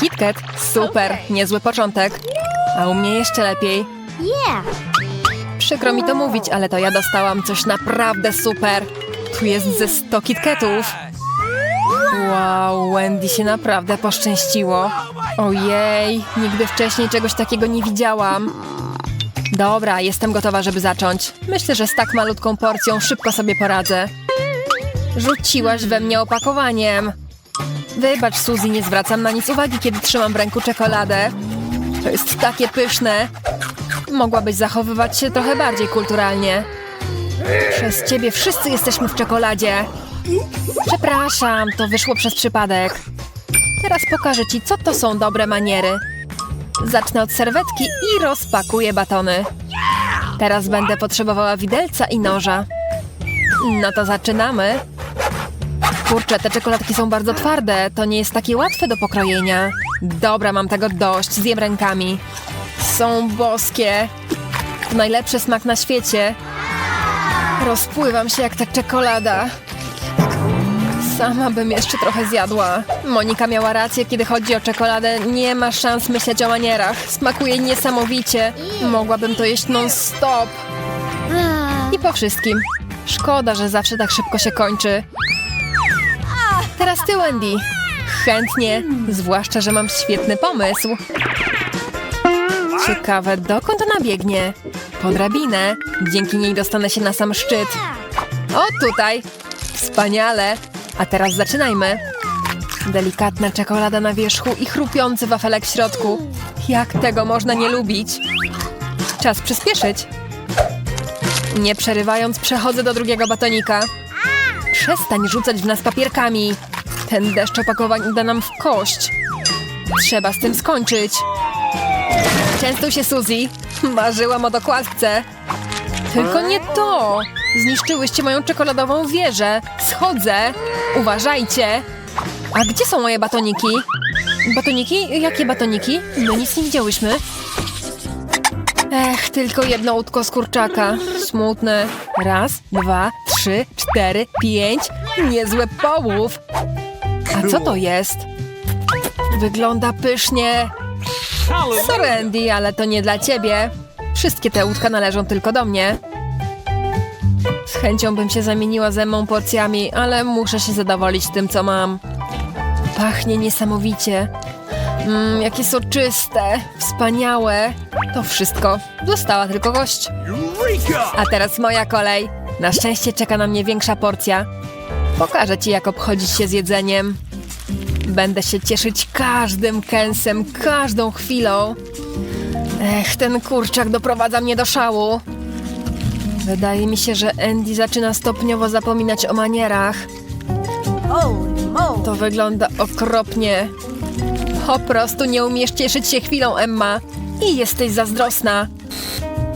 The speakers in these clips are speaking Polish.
KitKat, super, niezły początek. A u mnie jeszcze lepiej. Przykro mi to mówić, ale to ja dostałam coś naprawdę super. Tu jest ze 100 KitKatów. Wow, Wendy się naprawdę poszczęściło. Ojej, nigdy wcześniej czegoś takiego nie widziałam. Dobra, jestem gotowa, żeby zacząć. Myślę, że z tak malutką porcją szybko sobie poradzę. Rzuciłaś we mnie opakowaniem. Wybacz, Suzy, nie zwracam na nic uwagi, kiedy trzymam w ręku czekoladę. To jest takie pyszne. Mogłabyś zachowywać się trochę bardziej kulturalnie. Przez ciebie wszyscy jesteśmy w czekoladzie. Przepraszam, to wyszło przez przypadek. Teraz pokażę ci, co to są dobre maniery. Zacznę od serwetki i rozpakuję batony. Teraz będę potrzebowała widelca i noża. No to zaczynamy. Kurczę, te czekoladki są bardzo twarde. To nie jest takie łatwe do pokrojenia. Dobra, mam tego dość. Zjem rękami. Są boskie. Najlepszy smak na świecie. Rozpływam się jak ta czekolada. Sama bym jeszcze trochę zjadła. Monika miała rację, kiedy chodzi o czekoladę. Nie ma szans myśleć o manierach. Smakuje niesamowicie. Mogłabym to jeść non-stop. I po wszystkim. Szkoda, że zawsze tak szybko się kończy. Teraz ty, Wendy. Chętnie, zwłaszcza, że mam świetny pomysł. Ciekawe, dokąd ona biegnie? Po drabinę. Dzięki niej dostanę się na sam szczyt. O, tutaj. Wspaniale. A teraz zaczynajmy. Delikatna czekolada na wierzchu i chrupiący wafelek w środku. Jak tego można nie lubić? Czas przyspieszyć. Nie przerywając, przechodzę do drugiego batonika. Przestań rzucać w nas papierkami. Ten deszcz opakowań uda nam w kość. Trzeba z tym skończyć. Częstuj się, Suzy. Marzyłam o dokładce. Tylko nie to. Zniszczyłyście moją czekoladową wieżę. Schodzę. Uważajcie. A gdzie są moje batoniki? Batoniki? Jakie batoniki? My nic nie widziałyśmy. Ech, tylko jedno łódko z kurczaka. Smutne. Raz, dwa, trzy, cztery, pięć. Niezły połów. A co to jest? Wygląda pysznie. Sorry, Andy, ale to nie dla ciebie. Wszystkie te łódka należą tylko do mnie. Z chęcią bym się zamieniła ze mną porcjami, ale muszę się zadowolić tym, co mam. Pachnie niesamowicie. Mmm, jakie soczyste, wspaniałe. To wszystko. Została tylko gość. A teraz moja kolej. Na szczęście czeka na mnie większa porcja. Pokażę ci, jak obchodzić się z jedzeniem. Będę się cieszyć każdym kęsem, każdą chwilą. Ech, ten kurczak doprowadza mnie do szału. Wydaje mi się, że Andy zaczyna stopniowo zapominać o manierach. To wygląda okropnie. Po prostu nie umiesz cieszyć się chwilą, Emma. I jesteś zazdrosna.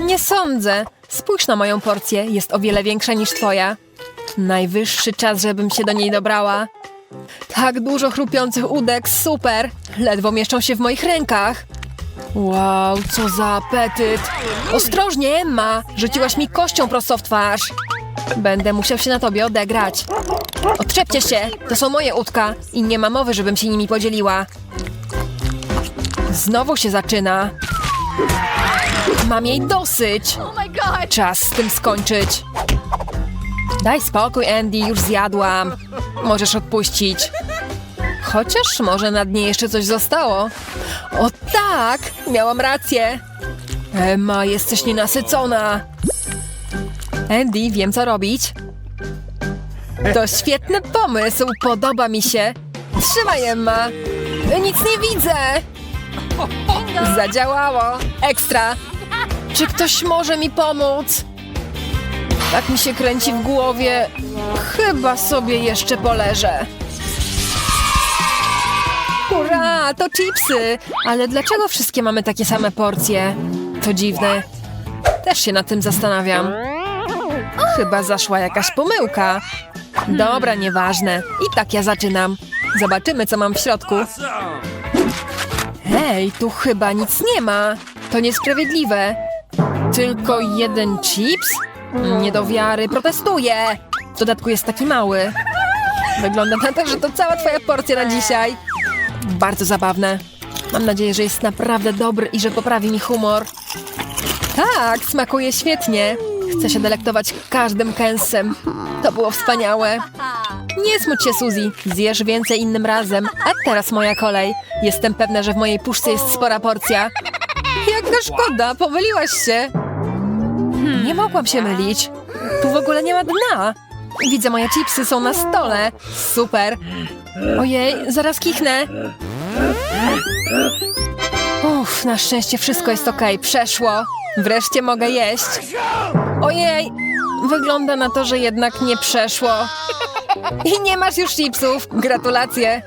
Nie sądzę. Spójrz na moją porcję, jest o wiele większa niż twoja. Najwyższy czas, żebym się do niej dobrała. Tak dużo chrupiących udek, super! Ledwo mieszczą się w moich rękach. Wow, co za apetyt! Ostrożnie, Emma! Rzuciłaś mi kością prosto w twarz. Będę musiał się na tobie odegrać. Odczepcie się! To są moje udka i nie ma mowy, żebym się nimi podzieliła. Znowu się zaczyna. Mam jej dosyć. Czas z tym skończyć. Daj spokój, Andy, już zjadłam. Możesz odpuścić. Chociaż może na dnie jeszcze coś zostało. O tak, miałam rację. Emma, jesteś nienasycona. Andy, wiem co robić. To świetny pomysł, podoba mi się. Trzymaj, Emma. Nic nie widzę. Zadziałało. Ekstra. Czy ktoś może mi pomóc? Tak mi się kręci w głowie. Chyba sobie jeszcze poleżę. Hurra, to chipsy! Ale dlaczego wszystkie mamy takie same porcje? To dziwne. Też się nad tym zastanawiam. Chyba zaszła jakaś pomyłka. Dobra, nieważne. I tak ja zaczynam. Zobaczymy, co mam w środku. Hej, tu chyba nic nie ma. To niesprawiedliwe. Tylko jeden chips? Nie do wiary, protestuję! W dodatku jest taki mały. Wygląda na to, że to cała twoja porcja na dzisiaj. Bardzo zabawne. Mam nadzieję, że jest naprawdę dobry i że poprawi mi humor. Tak, smakuje świetnie. Chcę się delektować każdym kęsem. To było wspaniałe. Nie smuć się, Suzy. Zjesz więcej innym razem. A teraz moja kolej. Jestem pewna, że w mojej puszce jest spora porcja. Jaka szkoda, pomyliłaś się. Nie mogłam się mylić. Tu w ogóle nie ma dna. Widzę, moje chipsy są na stole. Super. Ojej, zaraz kichnę. Uff, na szczęście wszystko jest okej, przeszło. Wreszcie mogę jeść. Ojej, wygląda na to, że jednak nie przeszło. I nie masz już chipsów. Gratulacje.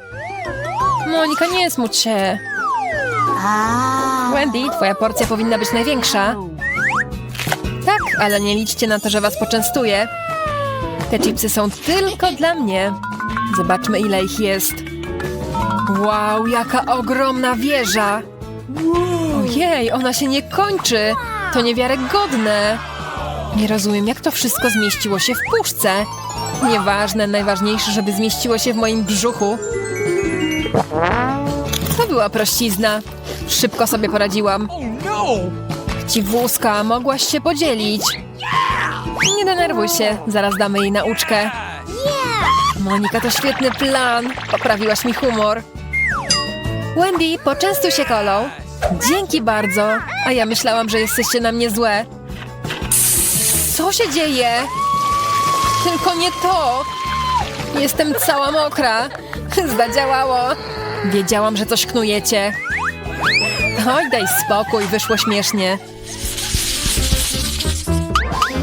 Monika, nie smuć się. Wendy, twoja porcja powinna być największa. Ale nie liczcie na to, że was poczęstuję. Te chipsy są tylko dla mnie. Zobaczmy, ile ich jest. Wow, jaka ogromna wieża! Ojej, ona się nie kończy! To niewiarygodne! Nie rozumiem, jak to wszystko zmieściło się w puszce. Nieważne, najważniejsze, żeby zmieściło się w moim brzuchu. To była prościzna. Szybko sobie poradziłam. Dziwuska, mogłaś się podzielić. Nie denerwuj się, zaraz damy jej nauczkę. Monika, to świetny plan. Poprawiłaś mi humor. Wendy, poczęstuj się kolą. Dzięki bardzo. A ja myślałam, że jesteście na mnie złe. Co się dzieje? Tylko nie to. Jestem cała mokra. Zadziałało. Wiedziałam, że coś knujecie. Oj, daj spokój, wyszło śmiesznie.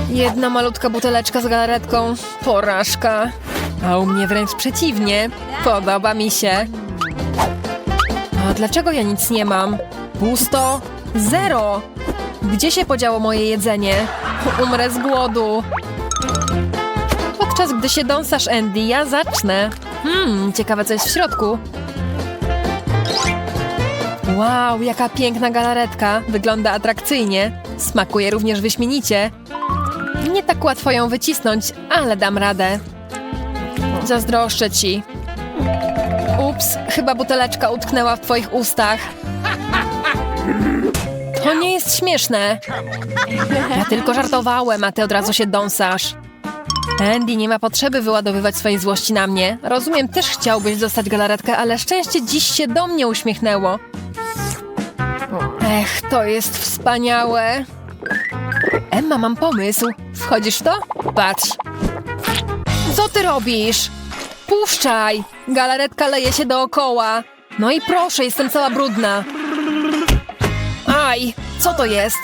Jedna malutka buteleczka z galaretką. Porażka. A u mnie wręcz przeciwnie. Podoba mi się. A dlaczego ja nic nie mam? Pusto? Zero! Gdzie się podziało moje jedzenie? Umrę z głodu. Podczas gdy się dąsasz, Andy, ja zacznę. Hmm, ciekawe co jest w środku. Wow, jaka piękna galaretka. Wygląda atrakcyjnie. Smakuje również wyśmienicie. Nie tak łatwo ją wycisnąć, ale dam radę. Zazdroszczę ci. Ups, chyba buteleczka utknęła w twoich ustach. To nie jest śmieszne. Ja tylko żartowałem, a ty od razu się dąsasz. Andy, nie ma potrzeby wyładowywać swojej złości na mnie. Rozumiem, też chciałbyś dostać galaretkę, ale szczęście dziś się do mnie uśmiechnęło. Ech, to jest wspaniałe. Emma, mam pomysł. Wchodzisz w to? Patrz. Co ty robisz? Puszczaj! Galaretka leje się dookoła. No i proszę, jestem cała brudna. Aj, co to jest?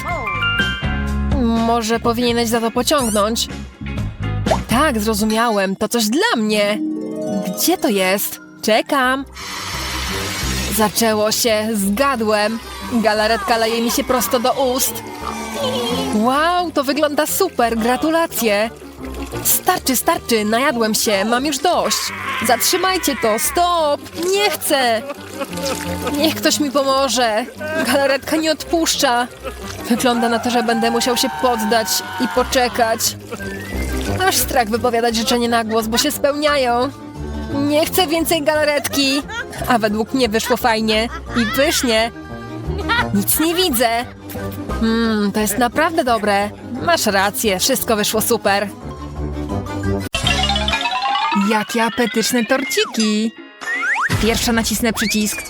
Może powinieneś za to pociągnąć? Tak, zrozumiałem. To coś dla mnie. Gdzie to jest? Czekam. Zaczęło się. Zgadłem. Galaretka leje mi się prosto do ust. Wow, to wygląda super. Gratulacje. Starczy, starczy. Najadłem się. Mam już dość. Zatrzymajcie to. Stop. Nie chcę. Niech ktoś mi pomoże. Galaretka nie odpuszcza. Wygląda na to, że będę musiał się poddać i poczekać. Aż strach wypowiadać życzenie na głos, bo się spełniają. Nie chcę więcej galaretki. A według mnie wyszło fajnie i pysznie. Nic nie widzę. Mmm, to jest naprawdę dobre. Masz rację, wszystko wyszło super. Jakie apetyczne torciki. Pierwsza nacisnę przycisk.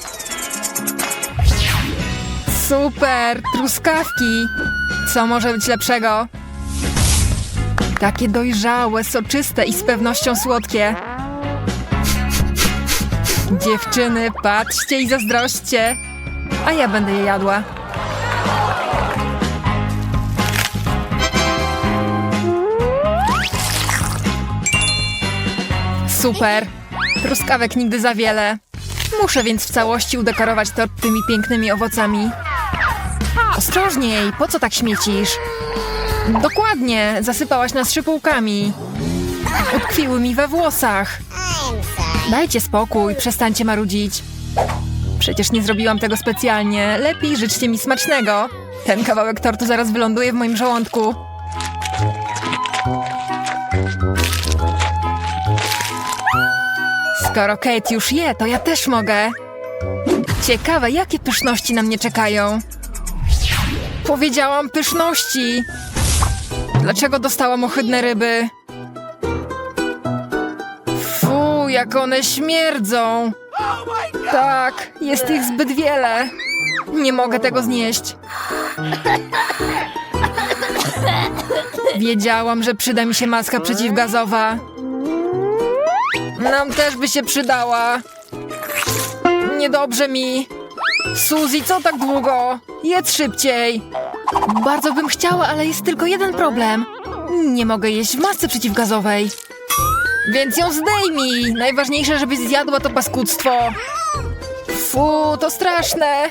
Super, truskawki. Co może być lepszego? Takie dojrzałe, soczyste i z pewnością słodkie. Dziewczyny, patrzcie i zazdrośćcie. A ja będę je jadła. Super. Truskawek nigdy za wiele. Muszę więc w całości udekorować tort tymi pięknymi owocami. Ostrożniej, po co tak śmiecisz? Dokładnie, zasypałaś nas szypułkami. Utkwiły mi we włosach. Dajcie spokój, przestańcie marudzić. Przecież nie zrobiłam tego specjalnie. Lepiej życzcie mi smacznego. Ten kawałek tortu zaraz wyląduje w moim żołądku. Skoro Kate już je, to ja też mogę. Ciekawe, jakie pyszności na mnie czekają. Powiedziałam pyszności. Dlaczego dostałam ohydne ryby? Fu, jak one śmierdzą. Tak, jest ich zbyt wiele. Nie mogę tego znieść. Wiedziałam, że przyda mi się maska przeciwgazowa. Nam też by się przydała. Niedobrze mi. Suzy, co tak długo? Jedz szybciej. Bardzo bym chciała, ale jest tylko jeden problem. Nie mogę jeść w masce przeciwgazowej. Więc ją zdejmij. Najważniejsze, żebyś zjadła to paskudztwo. Fu, to straszne.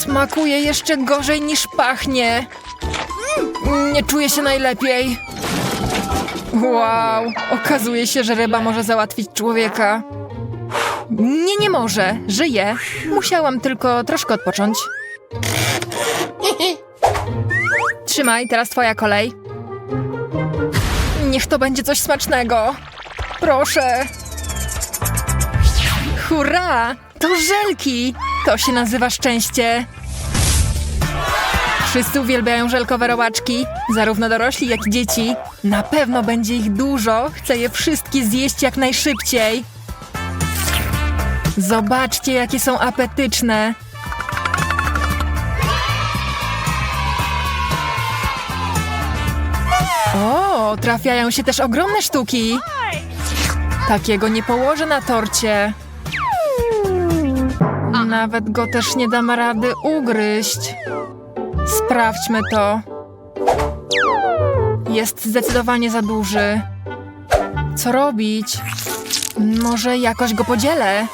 Smakuje jeszcze gorzej niż pachnie. Nie czuję się najlepiej. Wow, okazuje się, że ryba może załatwić człowieka. Nie, nie może. Żyje. Musiałam tylko troszkę odpocząć. Trzymaj, teraz twoja kolej. Niech to będzie coś smacznego. Proszę. Hurra! To żelki! To się nazywa szczęście. Wszyscy uwielbiają żelkowe robaczki, zarówno dorośli, jak i dzieci. Na pewno będzie ich dużo. Chcę je wszystkie zjeść jak najszybciej. Zobaczcie, jakie są apetyczne. O, trafiają się też ogromne sztuki. Takiego nie położę na torcie. Nawet go też nie dam rady ugryźć. Sprawdźmy to. Jest zdecydowanie za duży. Co robić? Może jakoś go podzielę?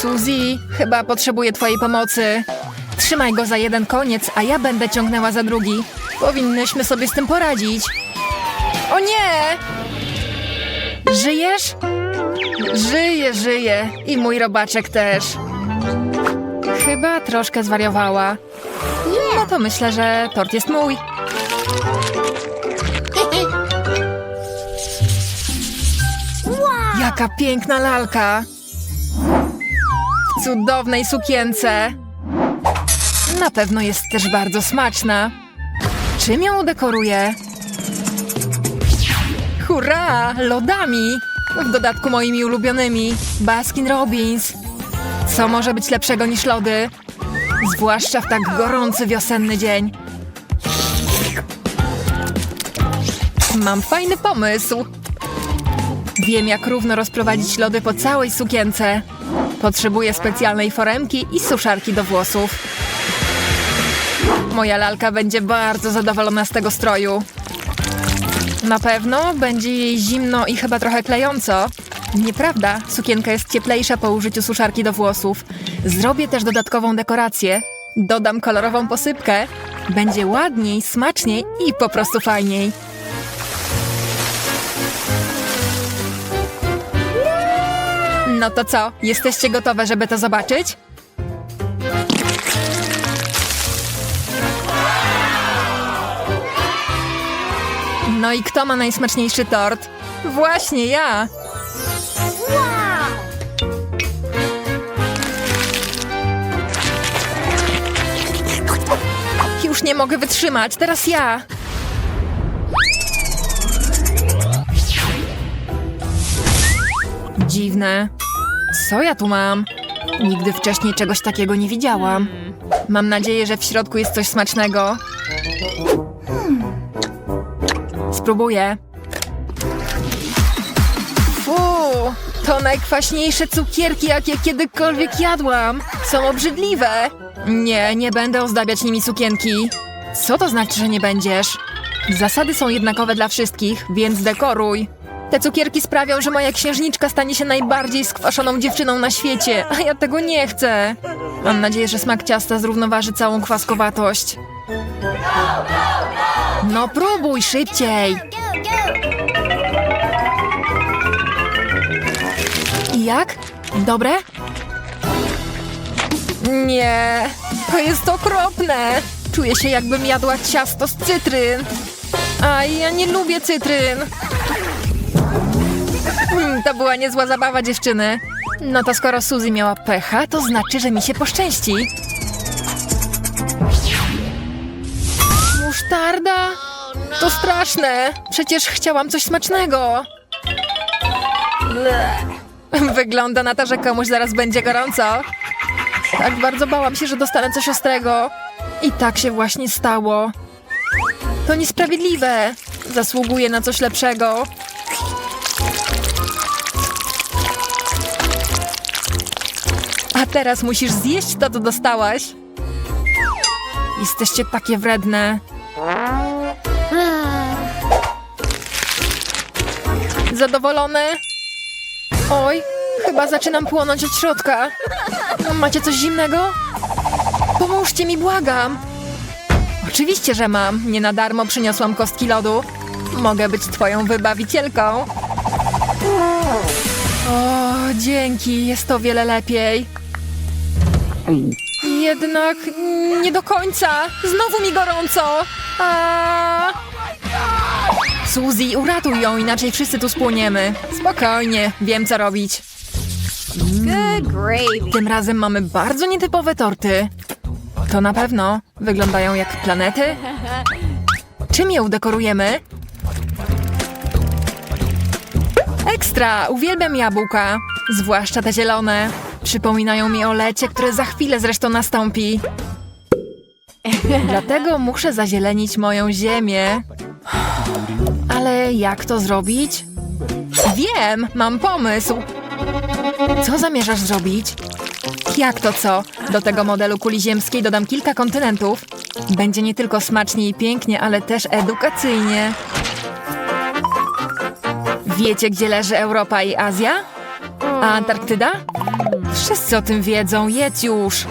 Suzy, chyba potrzebuję twojej pomocy. Trzymaj go za jeden koniec, a ja będę ciągnęła za drugi. Powinnyśmy sobie z tym poradzić. O nie! Żyjesz? Żyję, żyję. I mój robaczek też. Chyba troszkę zwariowała. No to myślę, że tort jest mój. Jaka piękna lalka! W cudownej sukience. Na pewno jest też bardzo smaczna. Czym ją udekoruję? Hurra! Lodami! W dodatku moimi ulubionymi. Baskin Robbins. Co może być lepszego niż lody? Zwłaszcza w tak gorący wiosenny dzień. Mam fajny pomysł. Wiem, jak równo rozprowadzić lody po całej sukience. Potrzebuję specjalnej foremki i suszarki do włosów. Moja lalka będzie bardzo zadowolona z tego stroju. Na pewno będzie jej zimno i chyba trochę klejąco. Nieprawda, sukienka jest cieplejsza po użyciu suszarki do włosów. Zrobię też dodatkową dekorację. Dodam kolorową posypkę. Będzie ładniej, smaczniej i po prostu fajniej. No to co, jesteście gotowe, żeby to zobaczyć? No i kto ma najsmaczniejszy tort? Właśnie ja! Już nie mogę wytrzymać, teraz ja! Dziwne. Co ja tu mam? Nigdy wcześniej czegoś takiego nie widziałam. Mam nadzieję, że w środku jest coś smacznego. Spróbuję. Fu, to najkwaśniejsze cukierki, jakie kiedykolwiek jadłam. Są obrzydliwe. Nie, nie będę ozdabiać nimi sukienki. Co to znaczy, że nie będziesz? Zasady są jednakowe dla wszystkich, więc dekoruj. Te cukierki sprawią, że moja księżniczka stanie się najbardziej skwaszoną dziewczyną na świecie, a ja tego nie chcę. Mam nadzieję, że smak ciasta zrównoważy całą kwaskowatość. No próbuj szybciej. I jak? Dobre? Nie, to jest okropne. Czuję się jakbym jadła ciasto z cytryn. A ja nie lubię cytryn. Mm, To była niezła zabawa, dziewczyny. No to skoro Suzy miała pecha, to znaczy, że mi się poszczęści. Musztarda? To straszne. Przecież chciałam coś smacznego. Wygląda na to, że komuś zaraz będzie gorąco. Tak bardzo bałam się, że dostanę coś ostrego. I tak się właśnie stało. To niesprawiedliwe. Zasługuję na coś lepszego. A teraz musisz zjeść to, co dostałaś. Jesteście takie wredne. Zadowolony? Oj, chyba zaczynam płonąć od środka. Macie coś zimnego? Pomóżcie mi, błagam. Oczywiście, że mam. Nie na darmo przyniosłam kostki lodu. Mogę być twoją wybawicielką. O, dzięki, jest to wiele lepiej. Jednak nie do końca. Znowu mi gorąco. A... Suzy, uratuj ją, inaczej wszyscy tu spłoniemy. Spokojnie, wiem co robić. Good gravy. Tym razem mamy bardzo nietypowe torty. To na pewno wyglądają jak planety. Czym je udekorujemy? Ekstra! Uwielbiam jabłka. Zwłaszcza te zielone. Przypominają mi o lecie, które za chwilę zresztą nastąpi. Dlatego muszę zazielenić moją ziemię. Ale jak to zrobić? Wiem, mam pomysł. Co zamierzasz zrobić? Jak to co? Do tego modelu kuli ziemskiej dodam kilka kontynentów. Będzie nie tylko smacznie i pięknie, ale też edukacyjnie. Wiecie, gdzie leży Europa i Azja? A Antarktyda? Wszyscy o tym wiedzą, jedz już.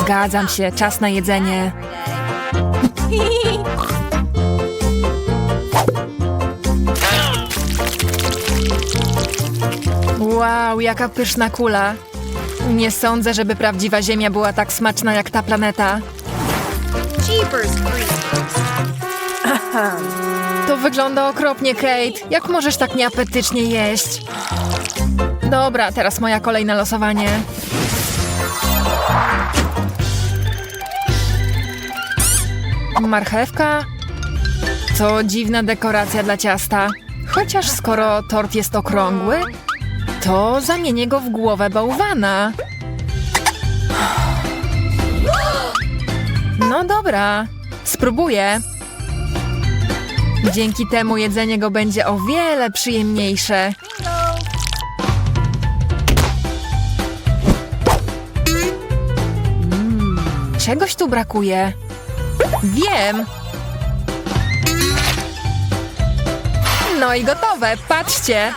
Zgadzam się, czas na jedzenie. Wow, jaka pyszna kula. Nie sądzę, żeby prawdziwa Ziemia była tak smaczna jak ta planeta. To wygląda okropnie, Kate. Jak możesz tak nieapetycznie jeść? Dobra, teraz moja kolej na losowanie. Marchewka? To dziwna dekoracja dla ciasta. Chociaż skoro tort jest okrągły, to zamienię go w głowę bałwana. No dobra, spróbuję. Dzięki temu jedzenie go będzie o wiele przyjemniejsze. Czegoś tu brakuje. Wiem. No i gotowe, patrzcie.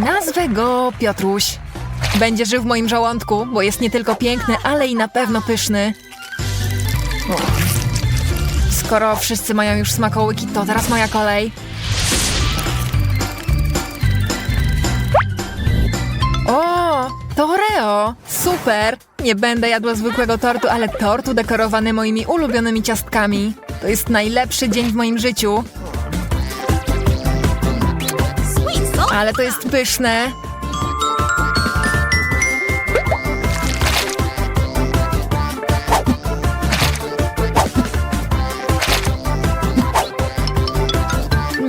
Nazwę go Piotruś. Będzie żył w moim żołądku, bo jest nie tylko piękny, ale i na pewno pyszny. Skoro wszyscy mają już smakołyki, to teraz moja kolej. O, to Oreo! Super! Nie będę jadła zwykłego tortu, ale tort udekorowany moimi ulubionymi ciastkami. To jest najlepszy dzień w moim życiu, ale to jest pyszne.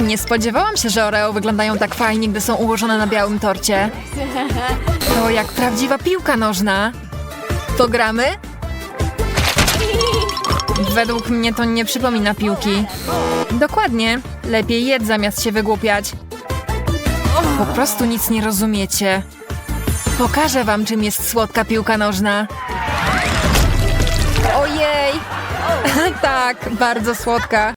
Nie spodziewałam się, że Oreo wyglądają tak fajnie, gdy są ułożone na białym torcie. To jak prawdziwa piłka nożna. Pogramy? Według mnie to nie przypomina piłki. Dokładnie. Lepiej jedz zamiast się wygłupiać. Po prostu nic nie rozumiecie. Pokażę wam, czym jest słodka piłka nożna. Ojej! tak, bardzo słodka.